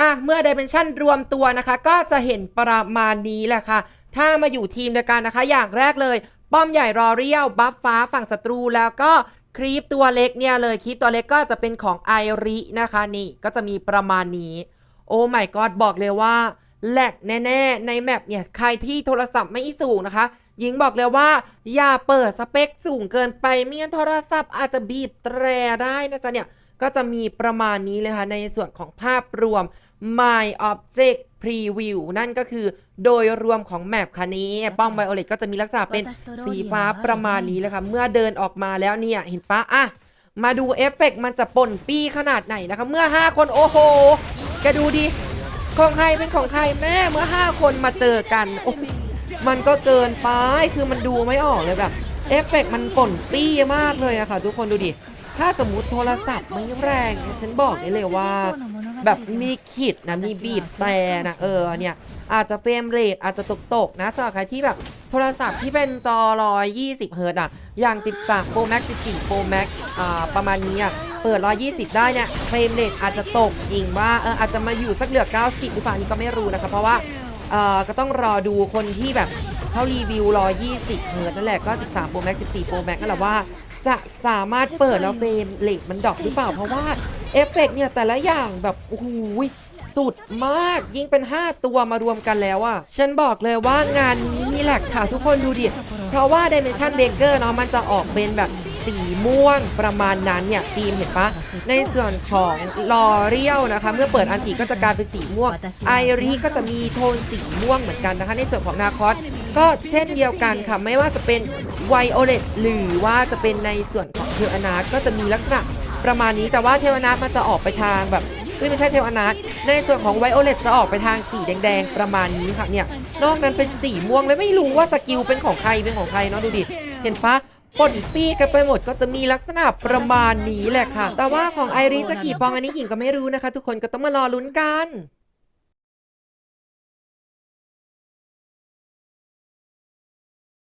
อะเมื่อ Dimension รวมตัวนะคะ ก็จะเห็นประมาณนี้แหละค่ะ ถ้ามาอยู่ทีมเดียวกันนะคะ อย่างแรกเลย ป้อมใหญ่รอเรียวบัฟฟ้าฝั่งศัตรูแล้วก็ครีปตัวเล็กเนี่ยเลยครีปตัวเล็กก็จะเป็นของไอรินะคะนี่ก็จะมีประมาณนี้ โอ้ my god บอกเลยว่าแหลกแน่ๆ ในแมปเนี่ยใครที่โทรศัพท์ไม่สูงนะคะ หญิงบอกเลยว่า อย่าเปิดสเปคสูงเกินไปไม่งั้นโทรศัพท์อาจจะบีบแตรได้นะจ๊ะเนี่ยก็จะมีประมาณนี้เลยค่ะในส่วนของภาพรวม My Object Preview นั่นก็คือโดยรวมของแมปคันนี้ ป้อมไวโอเลตก็จะมีลักษณะเป็นสีฟ้าประมาณนี้เลยค่ะ เมื่อเดินออกมาแล้วเนี่ย เห็นปะอะ มาดูเอฟเฟกต์มันจะป่นปี้ขนาดไหนนะคะ เมื่อ 5 คน โอ้โห แกดูดิ ของใครเป็นของใครแม่เมื่อ 5 คนมาเจอกัน โอ้ยมันก็เกินไปคือมันดูไม่ออกเลยแบบเอฟเฟกต์มันป่นปี้มากเลยอะค่ะ ทุกคนดูดิ ถ้าสมมติโทรศัพท์ไม่แรงเนี่ยฉันบอกได้เลยว่า แบบมีขีดนะมีบีบแต่นะเออเนี่ยอาจจะเฟรมเรทอาจจะตกตกๆนะสำหรับใครที่แบบโทรศัพท์ที่เป็นจอ120เฮิร์ตซ์อะอย่าง13 Pro Max 14 Pro Max อ่าประมาณนี้อะเปิด 120 ได้เนี่ยเฟรมเรทอาจจะตกอิงว่าเอออาจจะมาอยู่สักเหลือ 90 หรือเปล่าอันนี่ก็ไม่รู้นะคะเพราะว่าเอ่อก็ต้องรอดูคนที่แบบเขารีวิว 120 เฮิร์ตซ์นั่นแหละก็ 13 Pro Max 14 Pro Max นั่นแหละว่า จะสามารถเปิดแล้วเฟรมเรทมันดรอปหรือเปล่าเพราะว่า เอฟเฟกต์เนี่ยแต่ละอย่างแบบโอ้โหสุดมากยิ่งเป็น 5 ตัวมารวมกันแล้วอะฉันบอกเลยว่างานนี้มีแหลกค่ะทุกคนดูดิ เพราะว่า Dimension Breaker เนาะมันจะออกเป็นแบบสีม่วงประมาณนั้นเนี่ยทีมเห็นปะ ในส่วนของลอเรียลนะคะ เมื่อเปิดอันติก็จะกลายเป็นสีม่วงไอรีก็จะมีโทนสีม่วงเหมือนกันนะคะ ในส่วนของนาคอสก็เช่นเดียวกันค่ะ ไม่ว่าจะเป็นไวโอเลตหรือว่าจะเป็นในส่วนของเทวอนาก็จะมีลักษณะ ประมาณนี้แต่ว่าเทวนาทมันจะออกไปทางแบบไม่ใช่เทวนาทในส่วนของไวโอเลตจะออกไปทางสีแดง ๆ ประมาณนี้ค่ะเนี่ย นอกนั้นเป็นสีม่วงเลยไม่รู้ว่าสกิลเป็นของใครเป็นของใครเนาะดูดิ เห็นปะป่นปี้กันไปหมดก็จะมีลักษณะประมาณนี้แหละค่ะ แต่ว่าของไอรีจะกี่ปองอันนี้หญิงก็ไม่รู้นะคะ ทุกคนก็ต้องมารอลุ้นกัน